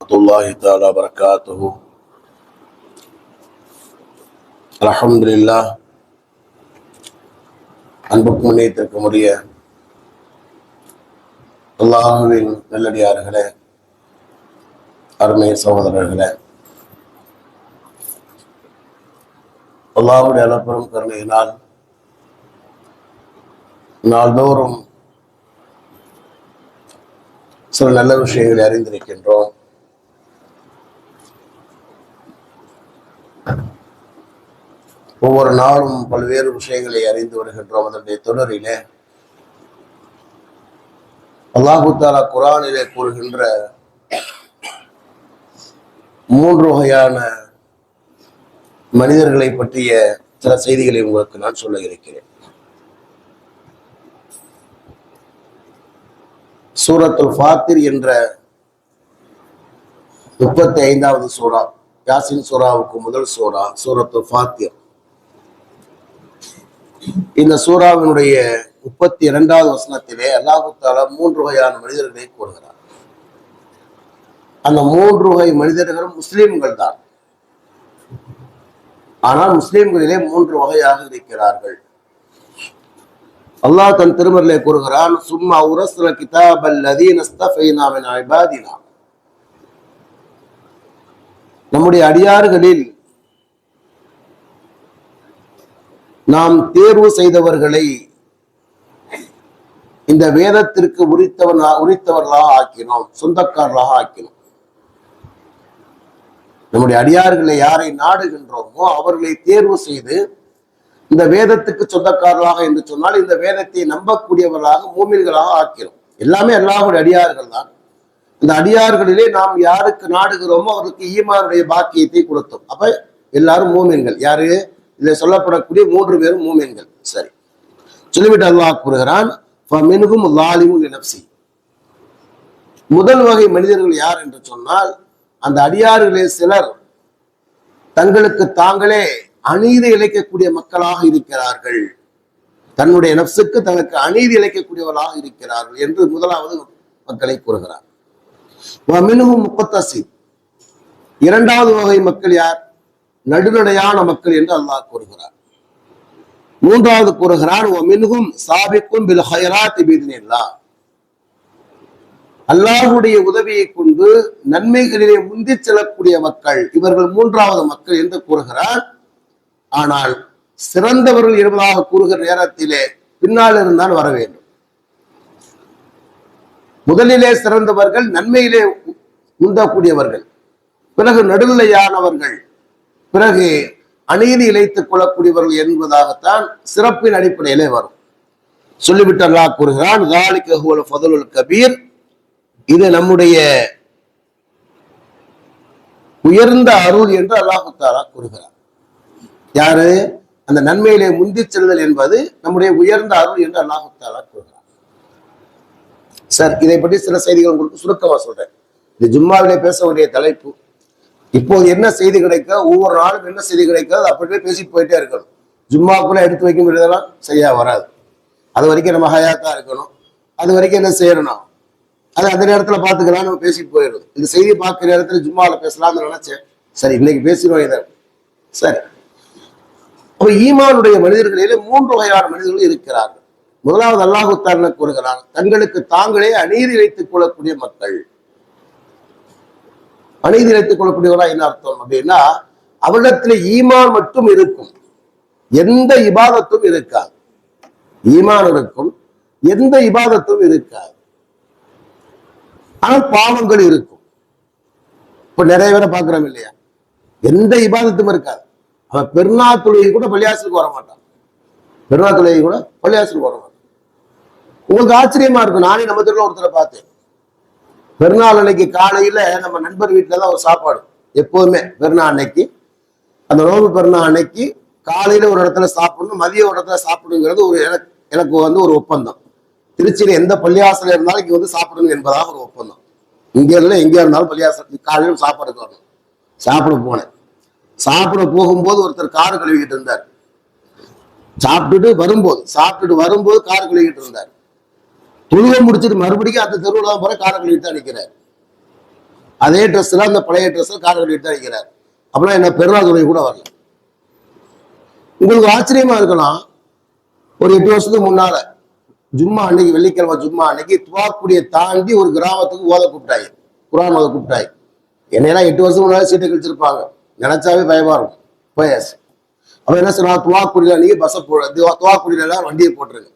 ورحمة الله تعالى وبركاته الحمد لله அன்புக்கும் நேத்திற்குமுடைய அல்லாஹுவின் நல்லடியார்களே அருமை சகோதரர்களே அல்லாஹுடைய அளப்பெரும் கருணையினால் நாள்தோறும் சில நல்ல விஷயங்களை அறிந்திருக்கின்றோம் ஒவ்வொரு நாளும் பல்வேறு விஷயங்களை அறிந்து வருகின்றோம் அதனுடைய தொடரிலே. அல்லாஹு தாலா குரானிலே கூறுகின்ற மூன்று வகையான மனிதர்களை பற்றிய சில செய்திகளை உங்களுக்கு நான் சொல்ல இருக்கிறேன். சூரத்துல் ஃபாத்திர் என்ற முப்பத்தி ஐந்தாவது சூறா யாசின் சூறாவுக்கு முதல் சூறா சூரத்துல் ஃபாத்திர். இந்த சூறாவினுடைய முப்பத்தி இரண்டாவது வசனத்திலே அல்லாஹு மூன்று வகையான மனிதர்களை கூறுகிறார். அந்த மூன்று வகை மனிதர்களும் முஸ்லீம்கள் தான். ஆனால் முஸ்லீம்களிலே மூன்று வகையாக இருக்கிறார்கள். அல்லாஹ் தன் திருமறையிலே கூறுகிறான் சும்மா உரஸ்ல கிதாப் அல்லதீன் நம்முடைய அடியார்களில் நாம் தேர்வு செய்தவர்களை இந்த வேதத்திற்கு உரித்தவனா உரித்தவர்களாக ஆக்கினோம் சொந்தக்காரர்களாக ஆக்கினோம். நம்முடைய அடியார்களை யாரை நாடுகின்றோமோ அவர்களை தேர்வு செய்து இந்த வேதத்துக்கு சொந்தக்காரர்களாக என்று சொன்னால் இந்த வேதத்தை நம்பக்கூடியவர்களாக மூமில்களாக ஆக்கிறோம் எல்லாமே எல்லாருடைய அடியார்கள் தான். இந்த அடியார்களிலே நாம் யாருக்கு நாடுகிறோமோ அவருக்கு ஈமானுடைய பாக்கியத்தை கொடுத்தோம். அப்ப எல்லாரும் மூமின்கள். யாரு? இதில் சொல்லப்படக்கூடிய மூன்று பேரும் மூமென்கள். சரி. சொல்லிவிட்டு அல்லாஹ் கூறுகிறான் முதல் வகை மனிதர்கள் யார் என்று சொன்னால் அந்த அடியார்களே சிலர் தங்களுக்கு தாங்களே அநீதி இழைக்கக்கூடிய மக்களாக இருக்கிறார்கள். தன்னுடைய நப்சுக்கு தனக்கு அநீதி இழைக்கக்கூடியவர்களாக இருக்கிறார்கள் என்று முதலாவது மக்களை கூறுகிறார். மினுகும் முப்பத்தசி இரண்டாவது வகை மக்கள் யார்? நடுநடையான மக்கள் என்று அல்லாஹ் கூறுகிறார். மூன்றாவது கூறுகிறார் மினுகும் சாபிக்கும் பில் ஹயராத் பீதினில்லா அல்லாஹுடைய உதவியை கொண்டு நன்மைகளிலே முந்தி செல்லக்கூடிய மக்கள் இவர்கள் மூன்றாவது மக்கள் என்று கூறுகிறார். ஆனால் சிறந்தவர்கள் இருப்பதாக கூறுகிற நேரத்திலே பின்னால் இருந்தால் வர வேண்டும். முதலிலே சிறந்தவர்கள் நன்மையிலே உந்தக்கூடியவர்கள். பிறகு நடுநிலையானவர்கள். பிறகு அநீதி இழைத்துக் கொள்ளக்கூடியவர்கள் என்பதாகத்தான் சிறப்பின் அடிப்படையிலே வரும். சொல்லிவிட்ட அல்லா கூறுகிறான் கபீர் இது நம்முடைய உயர்ந்த அருள் என்று அல்லாஹு தாலா கூறுகிறார் யாரு? அந்த நன்மையிலே முந்தி செல்தல் என்பது நம்முடைய உயர்ந்த அருள் என்று அல்லாஹு தாலா கூறுகிறார் சார் இதை பற்றி சில செய்திகள் உங்களுக்கு சுருக்கமா சொல்றேன். இது ஜும்மாவிலே பேச வேண்டிய தலைப்பு. இப்போது என்ன செய்தி கிடைக்க ஒவ்வொரு நாளும் என்ன செய்தி கிடைக்காது அப்படியே பேசிட்டு போயிட்டே இருக்கணும். ஜும்மாக்குள்ள எடுத்து வைக்க முடியாதெல்லாம் சரியா வராது. அது வரைக்கும் நம்ம ஹயாத்தா இருக்கணும். அது வரைக்கும் என்ன செய்யணும் அது அந்த நேரத்துல பாத்துக்கலாம் நம்ம பேசிட்டு போயிடும் இந்த செய்தி பார்க்குற நேரத்துல ஜும்மாவில பேசலாம்னு நினைச்சேன். சரி இன்னைக்கு பேசிடுவோம் இதை. சரி. அப்ப ஈமானுடைய மனிதர்களிலே மூன்று வகையான மனிதர்கள் இருக்கிறார்கள். முதலாவது அல்லாஹு தாரன கூறுகிறார் தங்களுக்கு தாங்களே அநீதி வைத்துக் கொள்ளக்கூடிய மக்கள். அநீதி வைத்துக் கொள்ளக்கூடியவரா என்ன அர்த்தம் அப்படின்னா அவனிடத்துல ஈமான் மட்டும் இருக்கும். எந்த இபாதத்தும் இருக்காது. ஈமான் இருக்கும் எந்த இபாதத்தும் இருக்காது. ஆனால் பாவங்கள் இருக்கும். இப்ப நிறைய பேரை பாக்குறோம் இல்லையா? எந்த இபாதத்தும் இருக்காது. அவன் பெருநா தொழுகை கூட பள்ளியாசலுக்கு வர மாட்டான். பெருநா தொழுகை கூட பள்ளியாசலுக்கு வர மாட்டான். உங்களுக்கு ஆச்சரியமா இருக்கும். நானே நம்ம தெருவில் ஒருத்தரை பார்த்தேன். பெருநாள் அன்னைக்கு காலையில நம்ம நண்பர் வீட்டுல தான் ஒரு சாப்பாடு. எப்போதுமே பெருநாள் அன்னைக்கு. அந்த நோம்பு பெருநாள் அன்னைக்கு காலையில ஒரு இடத்துல சாப்பிடணும் மதியம் ஒரு இடத்துல சாப்பிடுங்கிறது ஒரு எனக்கு எனக்கு வந்து ஒரு ஒப்பந்தம். திருச்சியில எந்த பள்ளியாசல இருந்தாலும் இங்க வந்து சாப்பிடணும் என்பதாக ஒரு ஒப்பந்தம். இங்க இல்ல எங்க இருந்தாலும் பள்ளியாசல் காலையில சாப்பாடுக்கு வரணும் சாப்பிட போனேன். சாப்பிட போகும்போது ஒருத்தர் கார் கழுவிக்கிட்டு இருந்தார். சாப்பிட்டுட்டு வரும்போது சாப்பிட்டுட்டு வரும்போது கார் கழுவிக்கிட்டு இருந்தார். தொழுகை முடிச்சுட்டு மறுபடியும் அந்த தெருவில் தான் போற காரை கழுவிட்டு தான் நிற்கிறார் அதே ட்ரெஸ்ல அந்த பழைய ட்ரெஸ்ல காரை கட்டிட்டு தான் நிற்கிறார் அப்படின்னா என்ன பெருநாள் துறை கூட வரல. உங்களுக்கு ஆச்சரியமா இருக்கலாம் ஒரு எட்டு வருஷத்துக்கு முன்னால ஜும்மா அன்னைக்கு வெள்ளிக்கிழமை ஜும்மா அன்னைக்கு துவாக்குடியை தாண்டி ஒரு கிராமத்துக்கு ஓத கூப்பிட்டாங்க. குரான் ஓத கூப்பிட்டாங்க. என்னையெல்லாம் எட்டு வருஷம் முன்னாடி சீட்டை கழிச்சிருப்பாங்க. நினைச்சாவே பயமா இருக்கும். போயாச்சு. அவன் என்ன சொன்னா துவாக்குடியில அன்னைக்கு பஸ்ஸை போ துவாக்குடியில எல்லாம் வண்டியை போட்டுருங்க.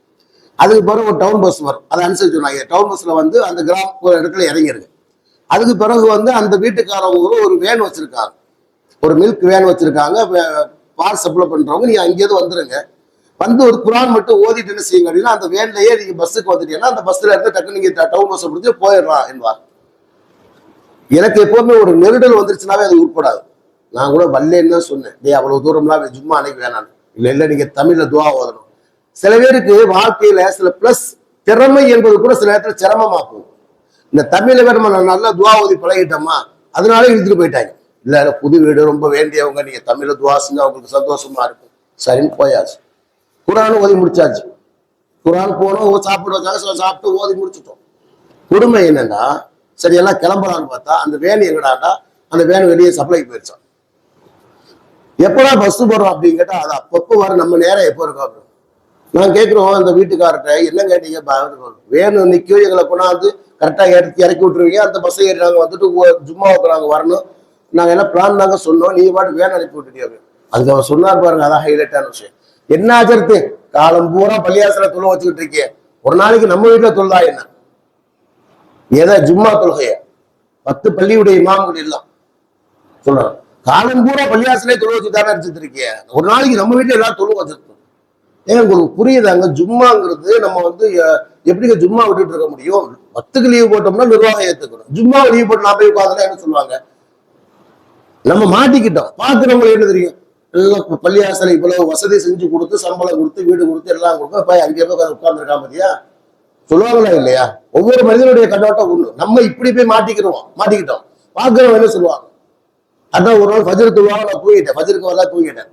அதுக்கு பிறகு ஒரு டவுன் பஸ் வரும். அதை அனுசரிச்சு சொன்னாங்க. டவுன் பஸ்ல வந்து அந்த கிராம இடத்துல இறங்கிருங்க. அதுக்கு பிறகு வந்து அந்த வீட்டுக்காரவங்க ஒரு வேன் வச்சிருக்காங்க. ஒரு மில்க் வேன் வச்சிருக்காங்க. வே- பால் சப்ளை பண்றவங்க. நீங்க அங்கேயிருந்து வந்துருங்க. வந்து ஒரு குரான் மட்டும் ஓதிட்டு என்ன செய்யுங்க அப்படின்னா அந்த வேன்லயே நீங்க பஸ்ஸுக்கு வந்துட்டீங்கன்னா அந்த பஸ்ல இருந்து டக்கு நீங்க டவுன் பஸ் பிடிச்சி போயிடலாம் என்பார். எனக்கு எப்பவுமே ஒரு நெருடல் வந்துருச்சுனாவே அது உட்படாது நான் கூட வல்லேன்னு தான் சொன்னேன். டே அவ்வளவு தூரம்லாம் சும்மா அன்னைக்கு வேணாம் இல்ல இல்ல நீங்க தமிழ்ல துவா ஓதணும். சில பேருக்கு வாழ்க்கையில சில பிளஸ் திறமை என்பது கூட சில நேரத்துல சிரமமா போகும் இந்த தமிழை விட நம்ம நல்லா துவா ஓதி பழகிட்டோமா? அதனால இழுத்துட்டு போயிட்டாங்க. இல்ல இல்ல, புது வீடு ரொம்ப வேண்டியவங்க. நீங்க தமிழ துவா செஞ்சா அவங்களுக்கு சந்தோஷமா இருக்கும். சரின்னு போயாச்சு. குரான் ஓதி முடிச்சாச்சு. குரான் போனோம் சாப்பிட வச்சாங்க சாப்பிட்டு ஓதி முடிச்சிட்டோம். கொடுமை என்னன்னா சரி எல்லாம் கிளம்பலான்னு பார்த்தா அந்த வேன் எங்கடாண்டா அந்த வேன் வெளியே சப்ளைக்கு போயிடுச்சான் எப்படா பஸ் போடுறோம் அப்படின்னு கேட்டா அது அப்பப்போ வர நம்ம நேரம் எப்போ இருக்கும் அப்படின்னு. நான் கேட்குறோம் அந்த வீட்டுக்கார்ட்ட என்ன கேட்டீங்க வேணும் நிற்கும் எங்களை கொண்டாந்து கரெக்டாக இறக்கி இறக்கி விட்டுருவீங்க. அந்த பஸ்ஸை ஏறி நாங்கள் வந்துட்டு ஜும்மாவுக்கு நாங்கள் வரணும். நாங்கள் என்ன பிளான் தாங்க சொன்னோம் நீ பாட்டு வேன் அனுப்பி விட்டுட்டீங்க அதுக்கு அவர் சொன்னார் பாருங்க அதான் ஹைலைட்டான விஷயம். என்ன ஆச்சரித்து? காலம் பூரா பள்ளியாசல தொலை வச்சுக்கிட்டு இருக்கேன் ஒரு நாளைக்கு நம்ம வீட்டுல தொழுதா என்ன? ஏதோ ஜும்மா தொழுகைய? பத்து பள்ளியுடைய இமாம்கள் எல்லாம். சொல்றாங்க. காலம் பூரா பள்ளியாசலே தொழு வச்சு தானே அடிச்சுட்டு இருக்கேன் ஒரு நாளைக்கு நம்ம வீட்டில் எல்லாம் தொழு வச்சிருக்கோம் ஏங்க உங்களுக்கு புரியுதாங்க? ஜும்மாங்கிறது நம்ம வந்து எப்படி எப்படிங்க ஜும்மா விட்டுட்டு இருக்க முடியும்? பத்துக்கு லீவு போட்டோம்னா நிர்வாகம் ஏத்துக்கணும். ஜும்மா லீவ் போட்டு நான் போய் உட்காந்துனா என்ன சொல்லுவாங்க? நம்ம மாட்டிக்கிட்டோம். பாக்குறவங்களுக்கு என்ன தெரியும்? எல்லாம் பள்ளியாசலை இவ்வளவு வசதி செஞ்சு கொடுத்து சம்பளம் கொடுத்து வீடு கொடுத்து எல்லாம் கொடுத்து போய் அங்கே போய் உட்காந்துருக்கா பாத்தியா? சொல்லுவாங்களா இல்லையா? ஒவ்வொரு மனிதனுடைய கண்ணோட்டம் ஒண்ணு. நம்ம இப்படி போய் மாட்டிக்கிறோம். மாட்டிக்கிட்டோம். பாக்குறவங்க என்ன சொல்லுவாங்க? அதான் ஒரு நாள் ஃபஜர் தூங்குவாங்க நான் தூங்கிட்டேன். ஃபஜருக்கு வரலாம் தூங்கிட்டேன்.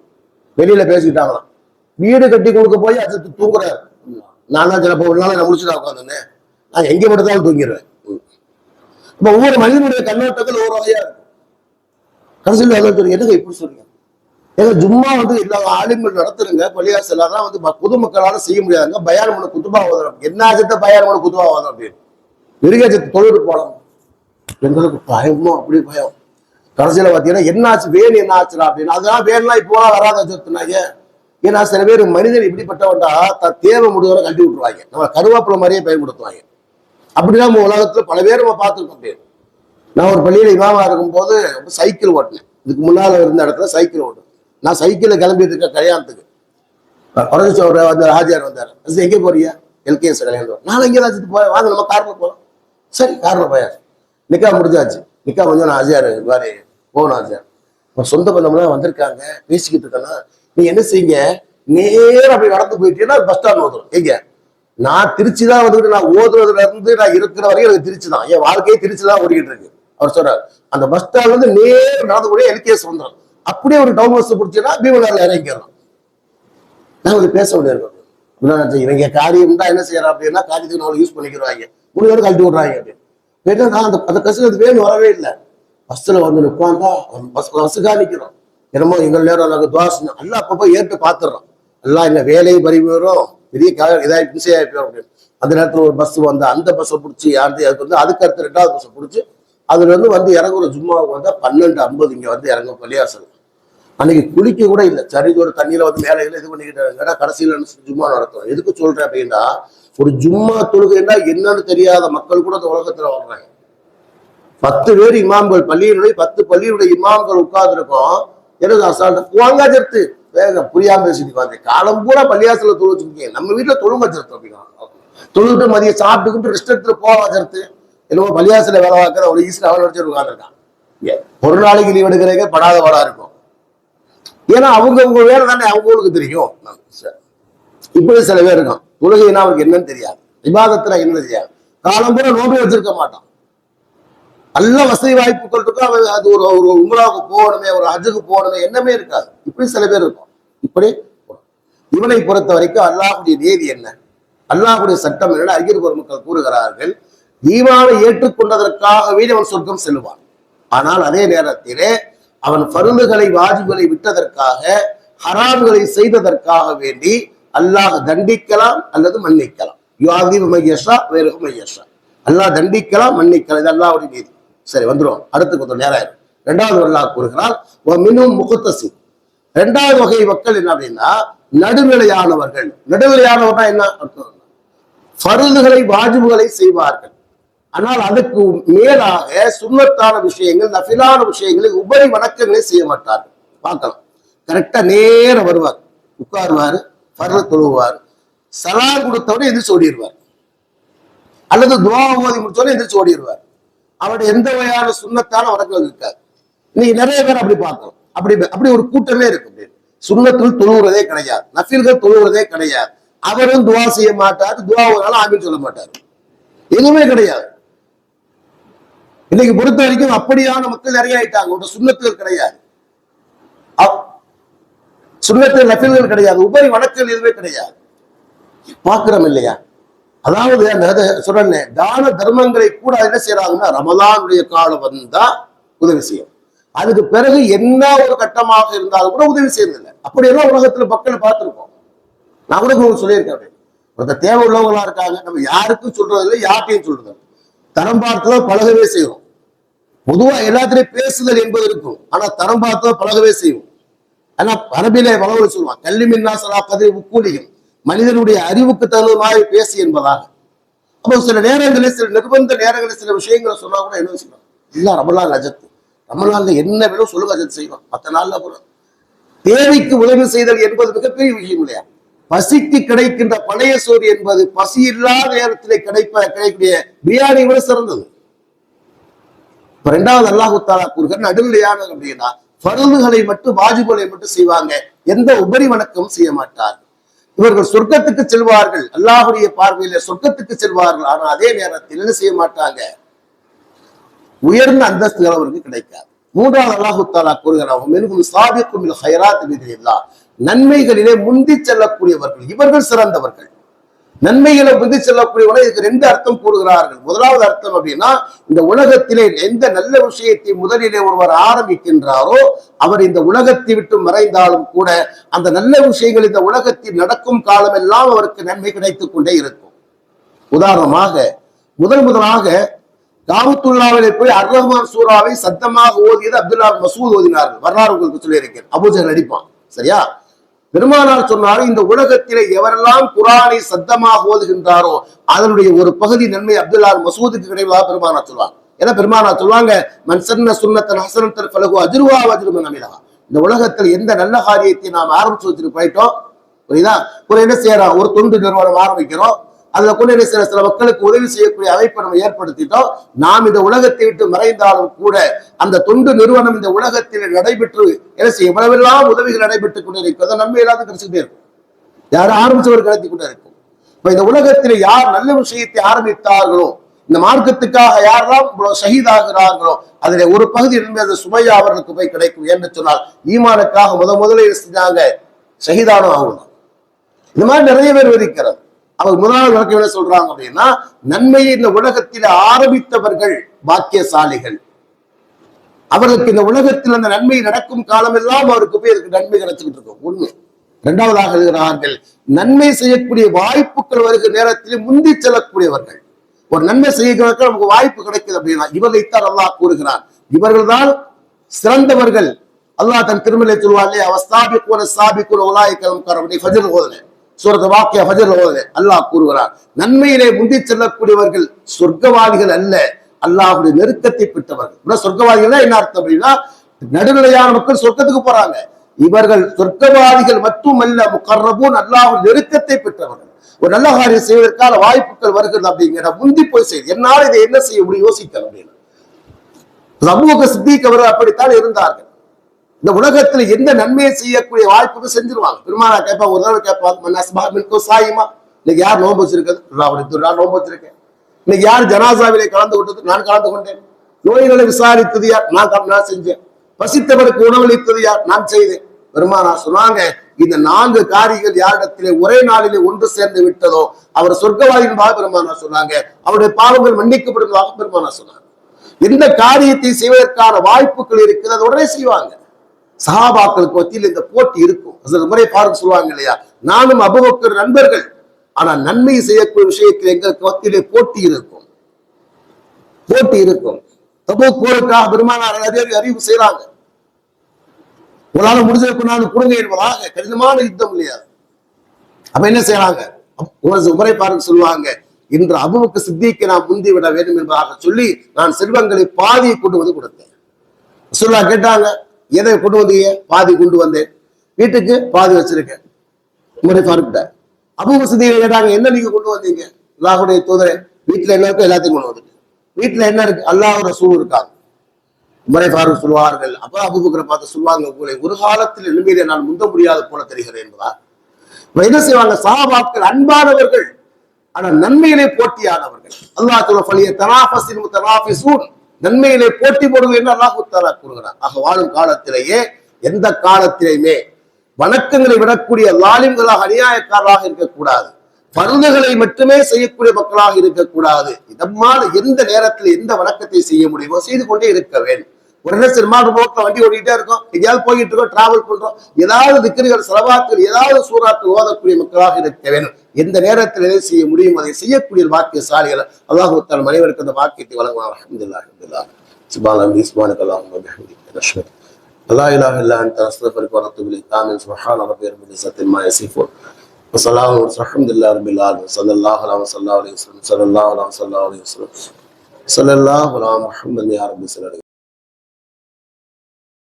வெளியில பேசிக்கிட்டாங்களாம். வீடு கட்டி கொடுக்க போய் அது தூங்குறாரு. நான் தான் சிலப்போ ஒரு நாள் நான் முடிச்சுட்டு உட்காந்துருந்தேன் நான் எங்கே படுத்தாலும் தூங்கிடுவேன். இப்போ ஒவ்வொரு மனிதனுடைய கண்ணோட்டத்தில் ஒரு வகையா இருக்கும் கடைசியில் அதான் சொல்றீங்க? என்னங்க இப்படி சொல்லுங்க ஏன்னா சும்மா வந்து எல்லா ஆளுங்கள் நடத்துறங்க பள்ளியாசு எல்லாரும் வந்து ம- பொதுமக்களால செய்ய முடியாதுங்க. பயான் பண்ண குத்துபா ஓதணும் என்ன ஆச்சத்தை பயான் பண்ண குத்துபா ஓதணும் அப்படின்னு? மிருகாச்சத்து தொழிலுக்கு போனோம். எங்களுக்கு பயமோ அப்படி பயம். கடைசியில் பார்த்தீங்கன்னா என்ன ஆச்சு வேணும் என்ன ஆச்சுடா அப்படின்னு. அதெல்லாம் வேணும்னா இப்போலாம் வராத சொத்துனாங்க. ஏன்னா சில பேர் மனிதன் இப்படிப்பட்டவன்டா த தேவை முடிவரை கட்டி விட்டுருவாங்க. நம்ம கருவாப்புல மாதிரியே பயன்படுத்துவாங்க. அப்படிதான் நம்ம உலகத்துல பல பேர் நம்ம பார்த்துருக்கோம் பேர் நான் ஒரு பள்ளியில இமாமா இருக்கும்போது சைக்கிள் ஓட்டினேன். இதுக்கு முன்னால இருந்த இடத்துல சைக்கிள் ஓட்டு நான் சைக்கிள்ல கிளம்பிட்டு இருக்கேன் கல்யாணத்துக்கு. குறைஞ்சி ஒரு அந்த ராஜார் வந்தார். எங்கே போறியா எல்கேஎஸ் கல்யாணம் நான் எங்கே தான் போய் வாங்க நம்ம காரில் போகலாம் சரி காரில் போயாச்சு. நிக்கா முடிஞ்சாச்சு. நிக்கா கொஞ்சம் நான் ஆஜியார் மாதிரி போகணும் ஆஜியார் இப்போ சொந்த பந்தம்லாம் வந்திருக்காங்க. பேசிக்கிட்டு இருக்கேன்னா நீ என்ன செய்யுங்க? நேரம் அப்படி நடந்து போயிட்டீங்கன்னா பஸ் ஸ்டாண்ட் ஓதும் எங்க நான் திருச்சி தான் வந்துட்டு நான் ஓதுறதுல இருந்து நான் இருக்கிற வரைக்கும் எனக்கு திருச்சி தான் என் வாழ்க்கையே திருச்சி தான் ஓடிக்கிட்டு இருக்கு. அவர் சொல்றாரு அந்த பஸ் ஸ்டாண்ட் வந்து நேரம் நடந்து கூட எல்கேஎஸ் வந்துடும் அப்படியே ஒரு டவுன் பஸ் பிடிச்சீங்கன்னா பீமனார்ல இறங்கிடுறோம் நான் வந்து பேச வேண்டியிருக்கோம் இவங்க காரியம் தான் என்ன செய்யறோம் அப்படின்னா காரியத்துக்கு நான் யூஸ் பண்ணிக்கிறாங்க. முடியாது கழட்டி விடுறாங்க அப்படின்னு. கேட்டா நான் அந்த அந்த கசில் வேணும் வரவே இல்லை. பஸ்ல வந்து உட்காந்தா பஸ் பஸ்ஸுக்காக நிக்கிறோம். என்னமோ எங்கள் நேரம் நாங்கள் துவாசம் எல்லாம் அப்பப்போ ஏற்று பார்த்துடுறோம். எல்லாம் எங்க வேலை பறிவரும் பெரிய கா- இதாகி பிஸி அப்படின்னு. அந்த நேரத்துல ஒரு பஸ் வந்து அந்த பஸ்ஸை பிடிச்சி யாரு அதுக்கு வந்து அதுக்கு அடுத்து ரெண்டாவது பஸ்ஸை பிடிச்சி அதுல இருந்து வந்து இறங்குற ஜும்மாவுக்கு வந்தா பன்னெண்டு ஐம்பது இங்கே வந்து இறங்கும் பள்ளியாசல் அன்னைக்கு குளிக்க கூட இல்லை. சரி ஒரு தண்ணியில வந்து மேலே இது பண்ணிக்கிட்டாங்க கடைசியில ஜும்மா நடத்தும் எதுக்கு சொல்றேன் அப்படின்னா ஒரு ஜும்மா தொழுகைன்னா என்னன்னு தெரியாத மக்கள் கூட அந்த உலகத்துல வர்றாங்க. பத்து பேர் இமாம்கள் பள்ளியினுடைய பத்து பள்ளியினுடைய இமாம்கள் உட்கார்ந்துருக்கோம். எனது அசால்ட் வாங்க ஜெர்த்து வேக புரியாம பேசிட்டு பார்த்தேன் காலம் பூரா பள்ளியாசல தொழு வச்சுருக்கீங்க. நம்ம வீட்டில் தொழுங்க ஜெர்த்து அப்படின்னா. தொழுவிட்டு மதியம் சாப்பிட்டுக்கிட்டு ரெஸ்ட் எடுத்துட்டு போவா ஜெர்த்து என்னவோ பள்ளியாசல வேலை பார்க்குற ஒரு ஈஸ்ட் அவன் வச்சு உட்காந்துருக்கான் ஒரு நாளைக்கு லீவ் எடுக்கிறதே படாத வாடா இருக்கும். ஏன்னா அவங்க அவங்க வேலை தானே அவங்களுக்கு தெரியும். இப்படி சில பேர் இருக்கான் உலகைன்னா அவருக்கு என்னன்னு தெரியாது. விவாதத்துல என்ன தெரியாது. காலம் பூரா நோம்பு வச்சிருக்க மாட்டான். நல்ல வசதி வாய்ப்புகள் இருக்கும் அவன் அது ஒரு ஒரு உம்ராவுக்கு போகணுமே ஒரு அஜுக்கு போகணுமே என்னமே இருக்காது. இப்படி சில பேர் இருக்கும். இப்படி இவனை பொறுத்த வரைக்கும் அல்லாஹுடைய நீதி என்ன? அல்லாஹுடைய சட்டம் என்ன அறிஞர் பெருமக்கள் கூறுகிறார்கள். ஈமாவை ஏற்றுக்கொண்டதற்காகவே அவன் சொர்க்கம் செல்வான் ஆனால் அதே நேரத்திலே அவன் பருந்துகளை வாஜிபுகளை விட்டதற்காக ஹராம்களை செய்ததற்காக வேண்டி அல்லாஹ் தண்டிக்கலாம் அல்லது மன்னிக்கலாம். யுவாதி மையஷா வேறு மையஷா. அல்லாஹ் தண்டிக்கலாம் மன்னிக்கலாம். இது அல்லாஹுடைய நீதி. சரி வந்துடும் அடுத்து கொஞ்சம் நேரம் ஆயிரும். ரெண்டாவது அல்லாஹ் கூறுகிறார் மினும் முகத்தசி ரெண்டாவது வகை மக்கள் என்ன அப்படின்னா நடுநிலையானவர்கள். நடுநிலையானவர்னா என்ன அர்த்தம்? வாஜிபுகளை செய்வார்கள். ஆனால் அதுக்கு மேலாக சுண்ணத்தான விஷயங்கள் நஃபிலான விஷயங்களை உபரி வணக்கங்களை செய்ய மாட்டார்கள். பார்க்கலாம். கரெக்டா நேரம் வருவார். உட்காருவார் ஃபர்ல தொழுவார் சலா கொடுத்தவனே எதிர்த்து ஓடிடுவார் அல்லது துவா ஓதி முடிச்சோடனே எந்திரிச்சு ஓடிடுவார் அவருடைய எந்த வகையான சுண்ணத்தான வணக்கங்கள் இருக்காது இன்னைக்கு நிறைய பேர் அப்படி பார்க்கலாம் அப்படி அப்படி ஒரு கூட்டமே இருக்கு சுண்ணத்தில் சுண்ணத்துள் தொழுகிறதே கிடையாது. நஃபீல்கள் தொழுகிறதே கிடையாது. அவரும் துவா செய்ய மாட்டார் துவா ஒரு ஆமீன் சொல்ல மாட்டார். எதுவுமே கிடையாது. இன்னைக்கு பொறுத்த வரைக்கும் அப்படியான மக்கள் நிறைய ஆயிட்டாங்க. ஒரு சுண்ணத்துகள் கிடையாது. சுண்ணத்தில் நஃபீல்கள் கிடையாது. உபரி வணக்கங்கள் எதுவுமே கிடையாது. பார்க்கிறோம் இல்லையா? அதாவது அந்த சொல்றேன் தான தர்மங்களை கூட என்ன செய்யறாங்கன்னா ரமலானுடைய காலம் வந்தா உதவி செய்யும். அதுக்கு பிறகு என்ன ஒரு கட்டமாக இருந்தாலும் கூட உதவி செய்யறதில்லை அப்படியெல்லாம் உலகத்துல மக்கள் பார்த்துருக்கோம். நான் கூட உங்களுக்கு சொல்லியிருக்கேன் அப்படி. ஒருத்தர் தேவை உள்ளவங்களா இருக்காங்க. நம்ம யாருக்கும் சொல்றது இல்லை யார்ட்டையும் சொல்றது தரம் பார்த்துதான் பழகவே செய்வோம். பொதுவா எல்லாத்திலையும் பேசுதல் என்பது இருக்கும். ஆனா தரம் பார்த்துதான் பழகவே செய்வோம். ஆனா அரபிலே வளவல் சொல்லுவான் கல்வி மின்னாசலா கதிர் உக்கூலியும் மனிதனுடைய அறிவுக்கு தகுந்த மாதிரி பேசு என்பதாக. அப்போ சில நேரங்களில் சில நிர்பந்த நேரங்களில் சில விஷயங்களை சொன்னா கூட என்ன செய்யலாம் இல்ல ரமலான் அஜத்து ரமலான்ல என்ன வேணும் சொல்லுங்க அஜத் செய்வோம் மற்ற நாள்ல கூட. தேவைக்கு உதவி செய்தல் என்பது மிகப்பெரிய விஷயம் இல்லையா? பசிக்கு கிடைக்கின்ற பழைய சோறு என்பது பசி இல்லாத நேரத்திலே கிடைப்ப கிடைக்கக்கூடிய பிரியாணி விட சிறந்தது. இப்ப ரெண்டாவது அல்லாஹு தாலா கூறுகிற நடுநிலையான அப்படின்னா பருதுகளை மட்டும் வாஜிபுகளை மட்டும் செய்வாங்க. எந்த உபரி வணக்கமும் செய்ய மாட்டார். இவர்கள் சொர்க்கத்துக்கு செல்வார்கள். அல்லாஹுடைய பார்வையில சொர்க்கத்துக்கு செல்வார்கள். ஆனா அதே நேரத்தில் என்ன செய்ய மாட்டாங்க? உயர்ந்த அந்தஸ்துகள் அவருக்கு கிடைக்காது. மூன்றாவது அல்லாஹு தாலா கூறுகிறார் ஹைராத் நன்மைகளிலே முந்தி செல்லக்கூடியவர்கள் இவர்கள் சிறந்தவர்கள். நன்மைகளை முந்தி செல்லக்கூடியவர்கள் இதுக்கு ரெண்டு அர்த்தம் கூறுகிறார்கள். முதலாவது அர்த்தம் அப்படின்னா இந்த உலகத்திலே எந்த நல்ல விஷயத்தை முதலிலே ஒருவர் ஆரம்பிக்கின்றாரோ அவர் இந்த உலகத்தை விட்டு மறைந்தாலும் கூட அந்த நல்ல விஷயங்கள் இந்த உலகத்தில் நடக்கும் காலமெல்லாம் அவருக்கு நன்மை கிடைத்துக் கொண்டே இருக்கும். உதாரணமாக முதல் முதலாக காபத்துல்லாவிலே போய் அர் ரஹ்மான் சூறாவை சத்தமாக ஓதியது அப்துல்லா மசூத் ஓதினார்கள். வரலாறு உங்களுக்கு சொல்லியிருக்கேன். அபூஜர் நடிப்பான். சரியா? பெருமானார் சொன்னாலும் இந்த உலகத்திலே எவரெல்லாம் குரானை சத்தமாக ஓதுகின்றாரோ அதனுடைய ஒரு பகுதி நன்மை அப்துல்லா மசூதுக்கு கிடைவதாக பெருமானார் சொல்லுவாங்க ஏன்னா பெருமானார் சொல்லுவாங்க மன்சன்ன சன்ன சுன்னத்தன் ஹசனத்தன் பலகு அதிர்வா அஜுருமன் அமிலா. இந்த உலகத்தில் எந்த நல்ல காரியத்தை நாம் ஆரம்பிச்சு வச்சுட்டு போயிட்டோம் புரியுதா? ஒரு என்ன செய்யறோம்? ஒரு தொண்டு நிறுவனம் ஆரம்பிக்கிறோம். அதுல கொண்டு என்ன சில சில மக்களுக்கு உதவி செய்யக்கூடிய அமைப்பை நம்ம ஏற்படுத்திட்டோம். நாம் இந்த உலகத்தை விட்டு மறைந்தாலும் கூட அந்த தொண்டு நிறுவனம் இந்த உலகத்தில் நடைபெற்று என்ன செய்ய எவ்வளவெல்லாம் உதவிகள் நடைபெற்றுக் கொண்டே இருக்கிறதோ நன்மை இல்லாத கிடைச்சுட்டே இருக்கும். யாரும் ஆரம்பிச்சவர் கிடைத்து கொண்டே இருக்கும். இப்ப இந்த உலகத்தில் யார் நல்ல விஷயத்தை ஆரம்பித்தார்களோ இந்த மார்க்கத்துக்காக யாரெல்லாம் இவ்வளவு ஷஹீதாகிறார்களோ அதில் ஒரு பகுதி இருந்து அந்த சுமையா அவர்களுக்கு போய் கிடைக்கும். என்று சொன்னால் ஈமானுக்காக முத முதலில் செஞ்சாங்க? சகிதானம் ஆகணும். இந்த மாதிரி நிறைய பேர் இருக்கிறது அவர் முதலாவது வழக்கம் என்ன சொல்றாங்க அப்படின்னா நன்மையை இந்த உலகத்தில் ஆரம்பித்தவர்கள் பாக்கியசாலிகள். அவர்களுக்கு இந்த உலகத்தில் அந்த நன்மை நடக்கும் காலம் எல்லாம் அவருக்கு போய் அதுக்கு நன்மை கிடைச்சுக்கிட்டு இருக்கும். ஒண்ணு. இரண்டாவதாக இருக்கிறார்கள் நன்மை செய்யக்கூடிய வாய்ப்புகள் வருகிற நேரத்தில் முந்தி செல்லக்கூடியவர்கள். ஒரு நன்மை செய்யறதுக்கு நமக்கு வாய்ப்பு கிடைக்குது அப்படின்னா இவர்களைத்தான் அல்லாஹ் இவர்கள் இவர்கள்தான் சிறந்தவர்கள். அல்லாஹ் தன் திருமலை சொல்வார்களே அவர் கூட சாபி கூட உலாய் கலம் கரவனை ஃபஜர் ஓதுனேன். சூரத் வாக்கிய ஃபஜர் அல்லாஹ் கூறுகிறார் நன்மையிலே முந்தி செல்லக்கூடியவர்கள் சொர்க்கவாதிகள் அல்ல அல்லாஹுடைய நெருக்கத்தை பெற்றவர்கள். இப்ப சொர்க்கவாதிகள் என்ன அர்த்தம் அப்படின்னா நடுநிலையான மக்கள் சொர்க்கத்துக்கு போறாங்க. இவர்கள் சொர்க்கவாதிகள் மட்டுமல்ல முக்கர்ரபூன் அல்லாஹ்வுடைய நெருக்கத்தை பெற்றவர்கள். ஒரு நல்ல காரியம் செய்வதற்கான வாய்ப்புகள் வருகிறது அப்படிங்கிற முந்தி போய் செய்து என்னால் இதை என்ன செய்ய முடியும்? யோசிக்க அப்படின்னு. சமூக சித்திக் அவர்கள் அப்படித்தான் இருந்தார்கள். இந்த உலகத்துல எந்த நன்மையை செய்யக்கூடிய வாய்ப்புகள் செஞ்சிருவாங்க. பெருமானா கேட்பாங்க ஒரு தடவை கேட்பாங்க சாயுமா? இன்னைக்கு யார் நோன்பு வச்சிருக்கிறது? அல்லாஹ்வுடைய நான் நோன்பு வச்சிருக்கேன். இன்னைக்கு யார் ஜனாசாவிலே கலந்து கொண்டது? நான் கலந்து கொண்டேன். நோய்களை விசாரித்தது யார்? நான் நான் செஞ்சேன். பசித்தவருக்கு உணவளித்தது யார்? நான் செய்தேன். பெருமானா சொன்னாங்க இந்த நான்கு காரியங்கள் யாரிடத்திலே ஒரே நாளிலே ஒன்று சேர்ந்து விட்டதோ? அவர் சொர்க்கவாதியின் பெருமானா சொன்னாங்க அவருடைய பாவங்கள் மன்னிக்கப்படுவதாக பெருமானா சொன்னாங்க எந்த காரியத்தை செய்வதற்கான வாய்ப்புகள் இருக்கிறது உடனே செய்வாங்க. சஹாபாக்களுக்கு மத்தியில் இந்த போட்டி இருக்கும். சில முறை பாருங்க சொல்லுவாங்க இல்லையா? நானும் அபுபக்கர் நண்பர்கள். ஆனா நன்மை செய்யக்கூடிய விஷயத்தில் எங்களுக்கு மத்தியிலே போட்டி இருக்கும். போட்டி இருக்கும். தபோ போருக்காக பெருமானார் அறிவு செய்யறாங்க உங்களால முடிஞ்சதை கொண்டாந்து கொடுங்க என்பதாக கடினமான யுத்தம் இல்லையா? அப்ப என்ன செய்யறாங்க உமரை முறை பாருங்க சொல்லுவாங்க இன்று அபுவுக்கு சித்திக்கு நான் முந்தி விட வேண்டும் என்பதாக சொல்லி நான் செல்வங்களை பாதியை கொண்டு வந்து கொடுத்தேன். சொல்லா கேட்டாங்க எதை கொண்டு வந்தீங்க? பாதி கொண்டு வந்தேன். வீட்டுக்கு பாதி வச்சிருக்கேன். முறை பார்க்கிட்ட அபு சித்தியை கேட்டாங்க என்ன நீங்க கொண்டு வந்தீங்க? அல்லாஹுடைய தூதரை வீட்டுல என்ன இருக்கோ எல்லாத்தையும் கொண்டு வந்துட்டு வீட்டுல என்ன இருக்கு? அல்லாஹ் ரசூல் இருக்காங்க. உமரை ஃபாரூக் சொல்வார்கள். அப்ப அபுபக்கரை பார்த்து சொல்லுவாங்க உங்களை ஒரு காலத்தில் நிலைமையிலே நான் முந்த முடியாது போல தெரிகிறேன் என்பதா இப்ப என்ன செய்வாங்க? சாபாக்கள் அன்பானவர்கள் ஆனா நன்மையிலே போட்டியானவர்கள். அல்லாஹ் தலா பலிய தனாபசின் தனாபிசூன் நன்மையிலே போட்டி போடுவது என்று அல்லாஹுத்தாலா கூறுகிறார் ஆக வாழும் காலத்திலேயே எந்த காலத்திலேயுமே வணக்கங்களை விடக்கூடிய லாலிம்களாக அநியாயக்காரராக இருக்கக்கூடாது. பருந்துகளை மட்டுமே செய்யக்கூடிய மக்களாக இருக்கக்கூடாது. இதம்மால் எந்த நேரத்தில் எந்த வணக்கத்தை செய்ய முடியுமோ செய்து கொண்டே இருக்க வேண்டும். உடனே சினிமாடு ரோட்ல வண்டி ஓடிட்டே இருக்கோம் எங்கேயாவது போயிட்டு இருக்கோம் டிராவல் பண்றோம் ஏதாவது திக்கர்கள் செலவாக்கள் ஏதாவது சூறாக்கள் ஓதக்கூடிய மக்களாக இருக்க வேண்டும் எந்த நேரத்தில் எதை செய்ய முடியும் அதை செய்யக்கூடிய வாக்கியசாலிகள் அல்லாஹு தன் மனைவருக்கு அந்த வாக்கியத்தை வழங்குவார் அஹமதுல்லா அஹமதுல்லா சுபான் இஸ்மானுக்கு அல்லாஹ் لا اله الا انت استغفرك واتوب اليك امين سبحان ربي رب العزه عما يصفون وسلام الحمد لله رب العالمين صلى الله عليه وسلم صلى الله عليه وسلم صلى الله عليه وسلم صلى الله عليه وسلم صلى الله على محمد يا رب صل عليه